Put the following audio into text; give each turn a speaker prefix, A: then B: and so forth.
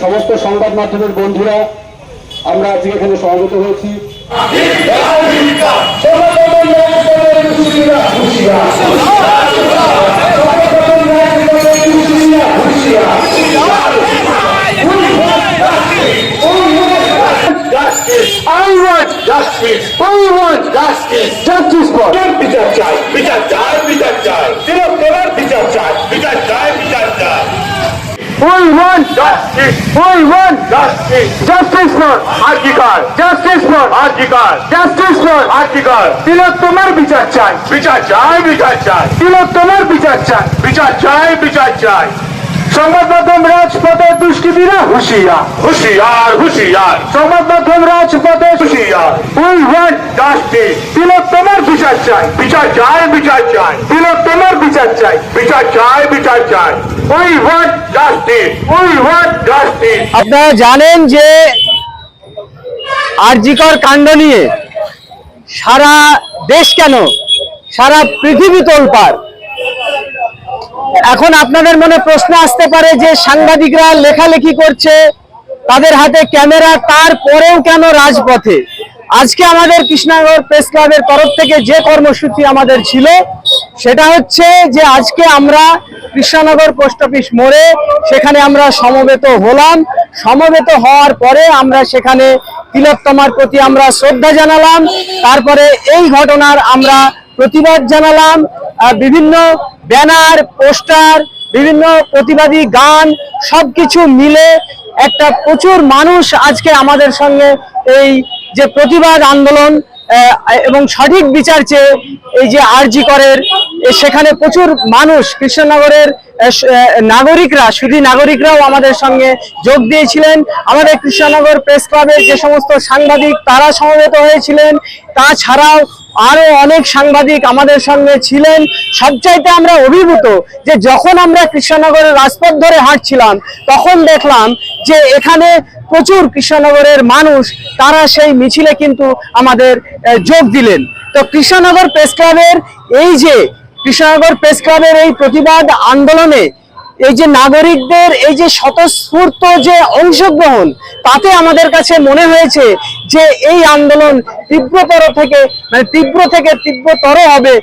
A: সমস্ত সংবাদ মাধ্যমের বন্ধুরা আমরা আজকে এখানে সমবেত হয়েছি
B: Justice! I want justice! I want justice!
A: For
B: বিচার চাই বিচার চাই বিচার চাই
A: We want
B: justice!
A: We want
B: justice!
A: justice for
B: আর্জিকার
A: justice for
B: আর্জিকার
A: justice for
B: আর্জিকার
A: তিলোত্তমার বিচার চাই
B: বিচার চাই বিচার চাই
A: তিলোত্তমার বিচার চাই
B: বিচার চাই বিচার চাই
A: সংবাদ মাধ্যম রাজপথে দুষ্কৃতীরা হুঁশিয়ার
B: হুশিয়ার হুশিয়ার
A: সংবাদ মাধ্যম রাজপথে
B: হুশিয়ার
A: We want
B: জাস্টিস
A: তিলোত্তমার বিচার চাই
B: বিচার চাই বিচার চাই
A: তিলোত্তমার বিচার চাই
B: বিচার চাই বিচার চাই
A: We want
B: justice
A: We want
B: justice
C: আপনারা জানেন যে আরজিকর কাণ্ড নিয়ে সারা দেশ কেন, সারা পৃথিবী তোলপাড়। এখন আপনাদের মনে প্রশ্ন আসতে পারে যে সাংবাদিকরা লেখালেখি করছে, তাদের হাতে ক্যামেরা, তারপরেও কেন রাজপথে? আজকে আমাদের কৃষ্ণনগর প্রেস ক্লাবের তরফ থেকে যে কর্মসূচি আমাদের ছিল, সেটা হচ্ছে যে আজকে আমরা কৃষ্ণনগর পোস্ট অফিস মোড়ে সেখানে আমরা সমবেত হলাম। সমবেত হওয়ার পরে আমরা সেখানে তিলোত্তমার প্রতি আমরা শ্রদ্ধা জানালাম। তারপরে এই ঘটনার আমরা প্রতিবাদ জানালাম। বিভিন্ন ব্যানার, পোস্টার, বিভিন্ন প্রতিবাদী গান সব কিছু মিলে একটা প্রচুর মানুষ আজকে আমাদের সঙ্গে এই যে প্রতিবাদ আন্দোলন এবং সঠিক বিচার চেয়ে এই যে আরজি করের সেখানে প্রচুর মানুষ কৃষ্ণনগরের নাগরিকরা শুধু নাগরিকরাও আমাদের সঙ্গে যোগ দিয়েছিলেন। আমাদের কৃষ্ণনগর প্রেস ক্লাবের যে সমস্ত সাংবাদিক, তারা সমবেত হয়েছিলেন। তাছাড়াও আরও অনেক সাংবাদিক আমাদের সঙ্গে ছিলেন। সবচাইতে আমরা অভিভূত যে যখন আমরা কৃষ্ণনগরের রাজপথ ধরে হাঁটছিলাম, তখন দেখলাম যে এখানে প্রচুর কৃষ্ণনগরের মানুষ, তারা সেই মিছিলে কিন্তু আমাদের যোগ দিলেন। তো কৃষ্ণনগর প্রেস ক্লাবের এই যে, কৃষ্ণনগর প্রেস ক্লাবের এই প্রতিবাদ আন্দোলনে, এই যে নাগরিকদের, এই যে স্বতঃস্ফূর্ত যে অংশগ্রহণ, তাতে আমাদের কাছে মনে হয়েছে যে এই আন্দোলন তীব্রতর থেকে মানে তীব্র থেকে তীব্রতর হবে